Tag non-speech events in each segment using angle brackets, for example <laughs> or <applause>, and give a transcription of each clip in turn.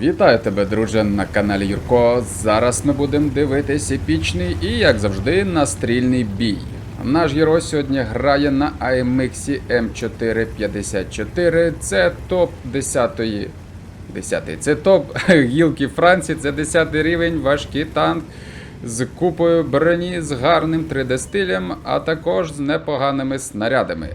Вітаю тебе, друже, на каналі Юрко. Зараз ми будемо дивитись епічний і, як завжди, настрільний бій. Наш герой сьогодні грає на AMX M454. Це топ 10-ї. 10 Це топ гілки Франції, це 10 рівень, важкий танк з купою броні, з гарним 3D-стилем, а також з непоганими снарядами.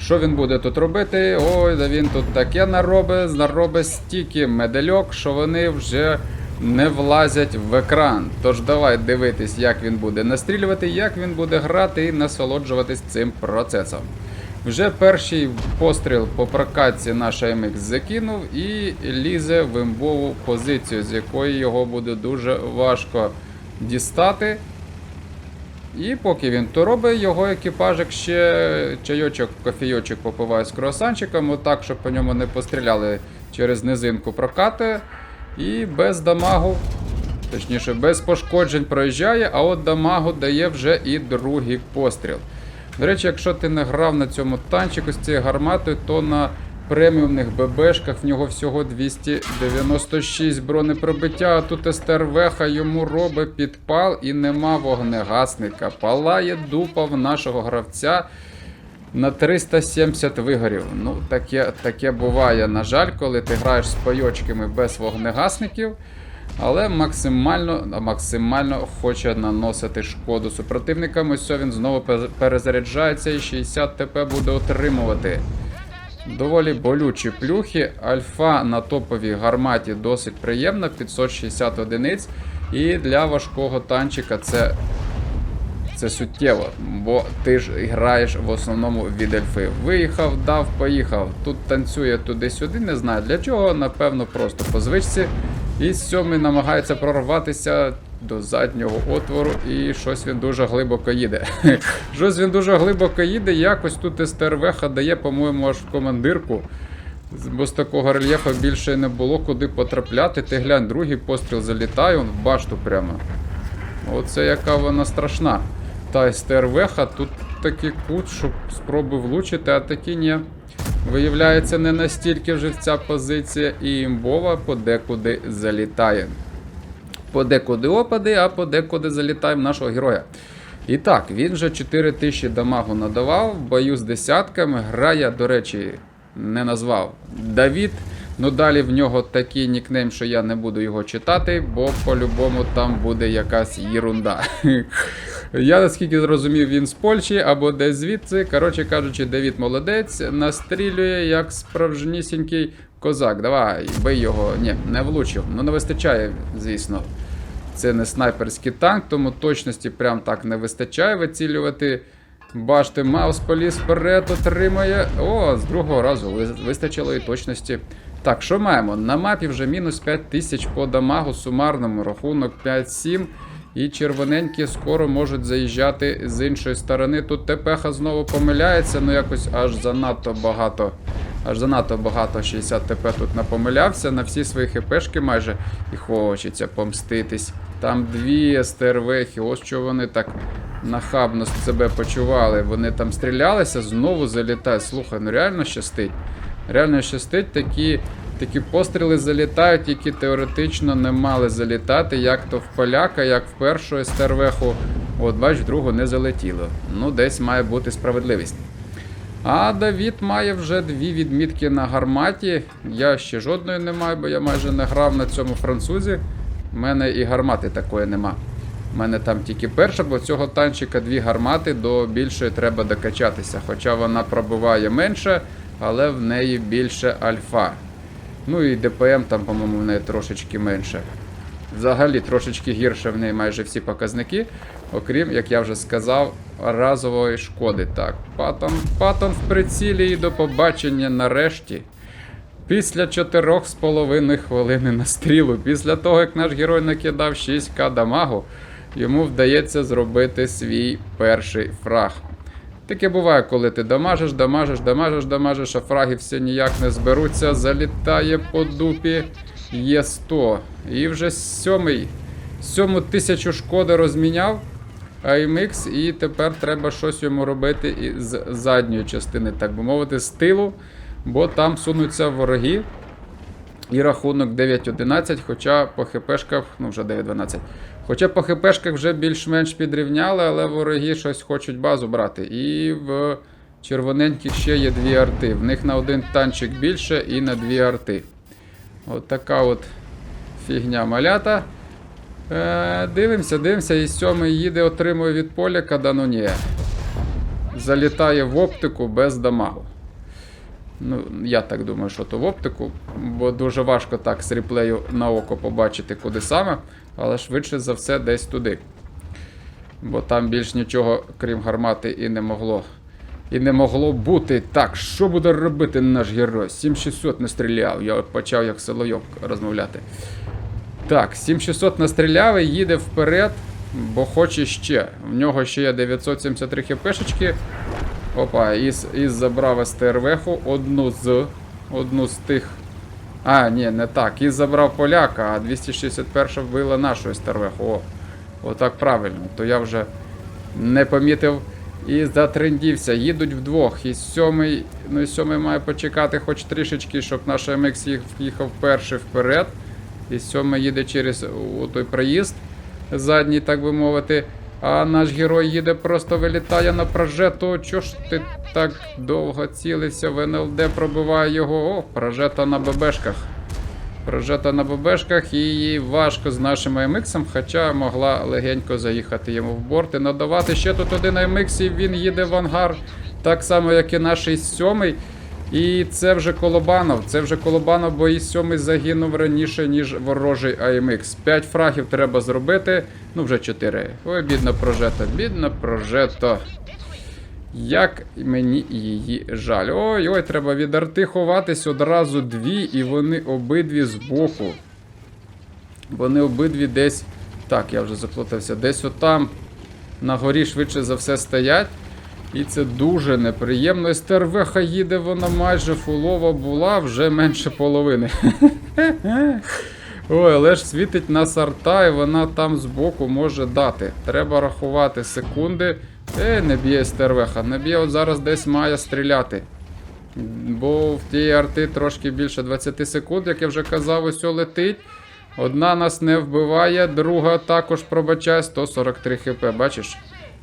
Що він буде тут робити? Ой, да він тут таке наробить, наробить стільки медальок, що вони вже не влазять в екран. Тож давай дивитись, як він буде настрілювати, як він буде грати і насолоджуватись цим процесом. Вже перший постріл по прокатці наш MX закинув і лізе в імбову позицію, з якої його буде дуже важко дістати. І поки він то робить, його екіпажик ще чайочок, кофійочок попиває з круасанчиком, отак, щоб по ньому не постріляли через низинку прокати. І без дамагу, точніше, без пошкоджень проїжджає, а от дамагу дає вже і другий постріл. До речі, якщо ти не грав на цьому танчику з цією гарматою, то на преміумних ББшках в нього всього 296 бронепробиття, а тут СТРВХ йому робить підпал і нема вогнегасника. Палає дупа в нашого гравця на 370 вигорів. Ну, таке, таке буває, на жаль, коли ти граєш з пайочками без вогнегасників. Але максимально максимально хоче наносити шкоду супротивникам. Ось він знову перезаряджається і 60 ТП буде отримувати. Доволі болючі плюхи. Альфа на топовій гарматі досить приємна, 560 одиниць. І для важкого танчика це, це суттєво, бо ти ж граєш в основному від ельфи. Виїхав, дав, поїхав. Тут танцює туди-сюди, не знаю для чого, напевно, просто по звичці. І сьомий намагається прорватися до заднього отвору, і щось він дуже глибоко їде. <laughs> щось він дуже глибоко їде. Якось тут СТРВХ дає, по-моєму, аж в командирку. Бо з такого рельєфу більше не було куди потрапляти. Ти глянь, другий постріл залітає, он в башту прямо. Оце яка вона страшна. Та СТРВХ тут такий кут, щоб спроби влучити, а такі ні. Виявляється, не настільки вже ця позиція, і імбова подекуди залітає. Подекуди опади, а подекуди залітає в нашого героя. І так, він вже 4000 дамагу надавав, в бою з десятками. Грає, до речі, не назвав Давід. Ну далі в нього такий нікнейм, що я не буду його читати, бо по-любому там буде якась єрунда. <laughs> Я наскільки зрозумів, він з Польщі або десь звідси. Коротше кажучи, Давід молодець, настрілює як справжнісінький козак. Давай, бий його. Ні, не влучив. Ну не вистачає, звісно. Це не снайперський танк, тому точності прям так не вистачає вицілювати. Бачите, Маус поліз вперед, отримає. О, з другого разу вистачило і точності. Так, що маємо? На мапі вже мінус 5000 по дамагу, сумарному рахунок 5-7. І червоненькі скоро можуть заїжджати з іншої сторони. Тут ТПХ знову помиляється, ну якось аж занадто багато. Аж занадто багато 60 ТП тут напомилявся на всі свої хпшки майже і хочеться помститись. Там дві СТРВхи, ось що вони так нахабно себе почували. Вони там стрілялися, знову залітають. Слухай, ну реально щастить. Реально щастить, такі, такі постріли залітають, які теоретично не мали залітати, як то в поляка, як в першу СТРВху. От, бач, в другу не залетіло. Ну, десь має бути справедливість. А Давід має вже дві відмітки на гарматі. Я ще жодної не маю, бо я майже не грав на цьому французі. У мене і гармати такої нема. У мене там тільки перша, бо цього танчика дві гармати, до більшої треба докачатися. Хоча вона пробиває менше, але в неї більше альфа. Ну і ДПМ там, по-моєму, в неї трошечки менше. Взагалі трошечки гірше в неї майже всі показники, окрім, як я вже сказав, разової шкоди. Так, патон, патон в прицілі і до побачення нарешті. Після 4,5 хвилини настрілу, після того, як наш герой накидав 6к дамагу, йому вдається зробити свій перший фраг. Таке буває, коли ти дамажиш, дамажиш, дамажиш, дамажиш, а фраги всі ніяк не зберуться, залітає по дупі. Є 100. І вже сьомий, сьому тисячу шкоди розміняв AMX, і тепер треба щось йому робити із задньої частини, так би мовити, з тилу, бо там сунуться вороги. І рахунок 9-11, хоча по хпшках, ну вже 9-12. Хоча по хпшках вже більш-менш підрівняли, але вороги щось хочуть базу брати. І в червоненьких ще є дві арти. В них на один танчик більше і на дві арти. От така от фігня малята. Е, дивимося, дивимося, і сьомий їде, отримує від поляка, да ну. Залітає в оптику без дамагу. Ну, я так думаю, що то в оптику, бо дуже важко так з реплею на око побачити, куди саме, але швидше за все десь туди. Бо там більш нічого, крім гармати, і не могло. І не могло бути. Так, що буде робити наш герой? 7600 не стріляв. Я почав як Соловйов розмовляти. Так, 7600 настріляв і їде вперед, бо хоче ще. В нього ще є 973 хпшечки. Опа, із, із забрав СТРВху одну з. Одну з тих. А, ні, не так. Із забрав поляка, а 261 вбила нашу СТРВху. О, отак правильно. То я вже не помітив і затрендівся. Їдуть вдвох. І сьомий, ну і сьомий має почекати хоч трішечки, щоб наш МХ їхав перший вперед. І сьомий їде через той проїзд задній, так би мовити. А наш герой їде, просто вилітає на прожету. Чого ж ти так довго цілився? В НЛД пробиває його. О, прожета на ББшках. Прожета на ББшках і важко з нашим АМХ, хоча могла легенько заїхати йому в борт і надавати ще тут один АМХ, і він їде в ангар, так само, як і наш сьомий. І це вже Колобанов. Це вже Колобанов, бо і сьомий загинув раніше, ніж ворожий АМХ. 5 фрагів треба зробити. Ну, вже 4. Ой, бідна прожета, бідна прожета. Як мені її жаль. Ой, ой, треба від арти ховатись одразу дві, і вони обидві збоку. Вони обидві десь. Так, я вже заплутався. Десь отам на горі швидше за все стоять. І це дуже неприємно. СТРВХ їде, вона майже фулова була, вже менше половини. Ой, але ж світить нас арта, і вона там збоку може дати. Треба рахувати секунди. Е, не б'є стервеха, не б'є, от зараз десь має стріляти. Бо в тієї арти трошки більше 20 секунд, як я вже казав, ось летить. Одна нас не вбиває, друга також пробачає 143 хп. Бачиш?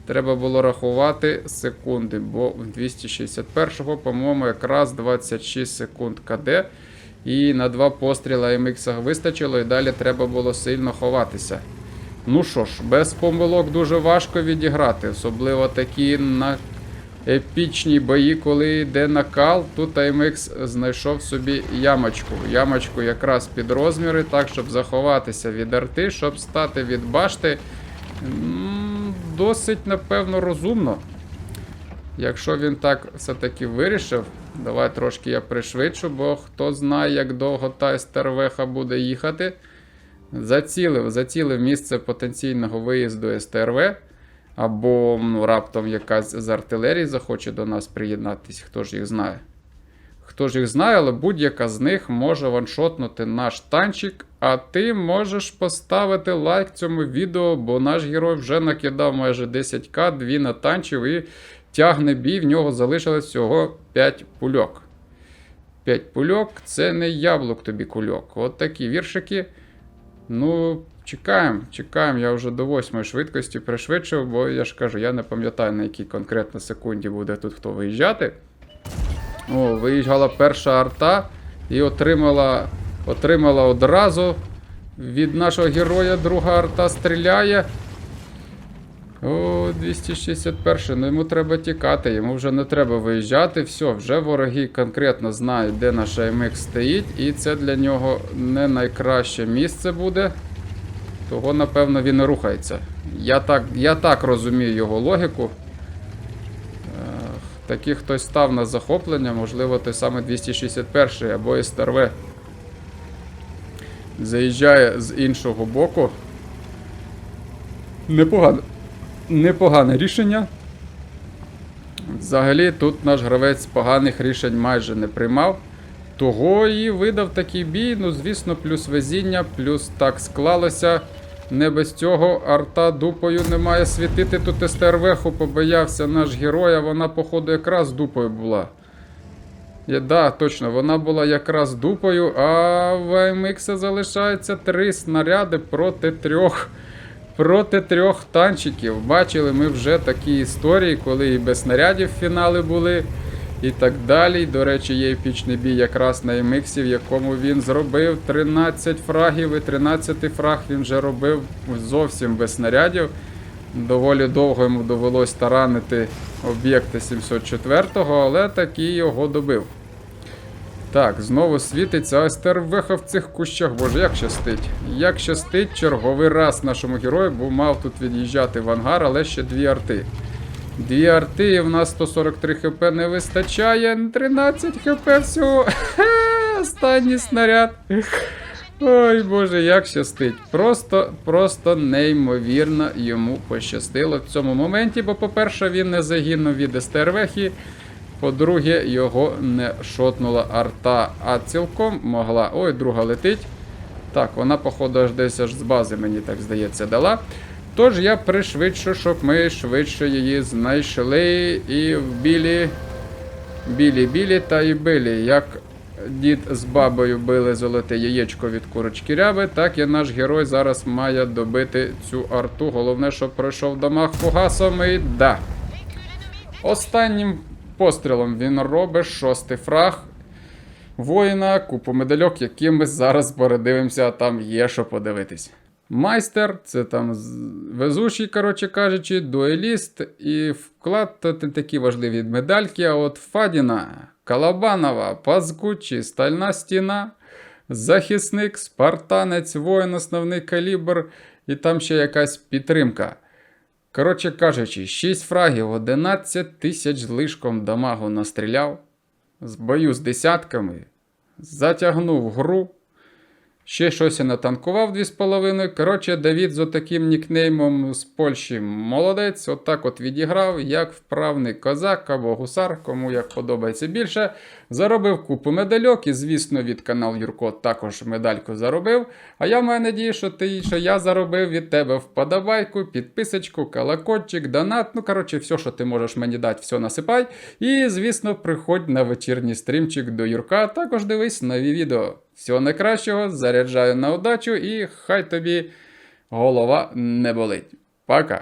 Треба було рахувати секунди, бо в 261-го, по-моєму, якраз 26 секунд КД. І на два постріли МХ вистачило, і далі треба було сильно ховатися. Ну що ж, без помилок дуже важко відіграти, особливо такі на епічні бої, коли йде накал. Тут АМХ знайшов собі ямочку. Ямочку якраз під розміри, так, щоб заховатися від арти, щоб стати від башти. Досить, напевно, розумно. Якщо він так все-таки вирішив, давай трошки я пришвидшу, бо хто знає, як довго та СТРВХ буде їхати. Зацілив, зацілив місце потенційного виїзду СТРВ. Або ну, раптом якась з артилерії захоче до нас приєднатись, хто ж їх знає. Хто ж їх знає, але будь-яка з них може ваншотнути наш танчик. А ти можеш поставити лайк цьому відео, бо наш герой вже накидав майже 10к, дві натанчив і тягне бій, в нього залишилось всього 5 пульок. 5 пульок це не яблук тобі кульок. От такі віршики. Ну, чекаємо, чекаємо. Я вже до 8 швидкості пришвидшив, бо я ж кажу, я не пам'ятаю, на якій конкретно секунді буде тут хто виїжджати. О, виїжджала перша арта і отримала, отримала одразу від нашого героя друга арта стріляє. О, 261. Ну йому треба тікати, йому вже не треба виїжджати. Все, вже вороги конкретно знають, де наш АМХ стоїть, і це для нього не найкраще місце буде. Того, напевно, він і рухається. Я так, я так розумію його логіку. Такий хтось став на захоплення, можливо, той самий 261 або СТРВ. Заїжджає з іншого боку. Непогано. Непогане рішення. Взагалі, тут наш гравець поганих рішень майже не приймав. Того і видав такий бій. Ну, звісно, плюс везіння, плюс так склалося. Не без цього арта дупою не має світити. Тут СТРВху побоявся наш герой, а вона, походу, якраз дупою була. Я, да, точно, вона була якраз дупою, а в AMX залишається три снаряди проти трьох. Проти трьох танчиків. Бачили ми вже такі історії, коли і без снарядів фінали були, і так далі. До речі, є епічний бій якраз на MX, в якому він зробив 13 фрагів, і 13 фраг він вже робив зовсім без снарядів. Доволі довго йому довелось таранити об'єкти 704-го, але таки його добив. Так, знову світиться ось тервеха в цих кущах. Боже, як щастить. Як щастить черговий раз нашому герою, бо мав тут від'їжджати в ангар, але ще дві арти. Дві арти, і в нас 143 хп не вистачає. 13 хп всього. <laughs> Останній снаряд. Ой Боже, як щастить. Просто, просто неймовірно йому пощастило в цьому моменті, бо, по-перше, він не загинув від СТРВХі. По-друге, його не шотнула арта, а цілком могла. Ой, друга летить. Так, вона, походу, аж десь аж з бази, мені так здається, дала. Тож я пришвидшу, щоб ми швидше її знайшли і в білі. Білі-білі та й билі. Як дід з бабою били золоте яєчко від курочки ряби, так і наш герой зараз має добити цю арту. Головне, щоб пройшов дамаг фугасом і да. Останнім пострілом він робить шостий фраг. Воїна, купу медальок, які ми зараз передивимося, а там є що подивитись. Майстер, це там везучий, коротше кажучи, дуеліст і вклад такі важливі медальки. А от Фадіна, Калабанова, Пазгучі, Стальна стіна, захисник, спартанець, воїн, основний калібр, і там ще якась підтримка. Коротше кажучи, 6 фрагів, 11 тисяч лишком дамагу настріляв, з бою з десятками, затягнув гру. Ще щось я натанкував 2,5. Коротше, Давід з отаким нікнеймом з Польщі молодець. Отак от відіграв, як вправний козак або гусар, кому як подобається більше. Заробив купу медальок, і, звісно, від канал Юрко також медальку заробив. А я маю надію, що ти, що я заробив від тебе вподобайку, підписочку, колокольчик, донат. Ну, коротше, все, що ти можеш мені дати, все насипай. І, звісно, приходь на вечірній стрімчик до Юрка. Також дивись нові відео. Всього найкращого, заряджаю на удачу і хай тобі голова не болить. Пока!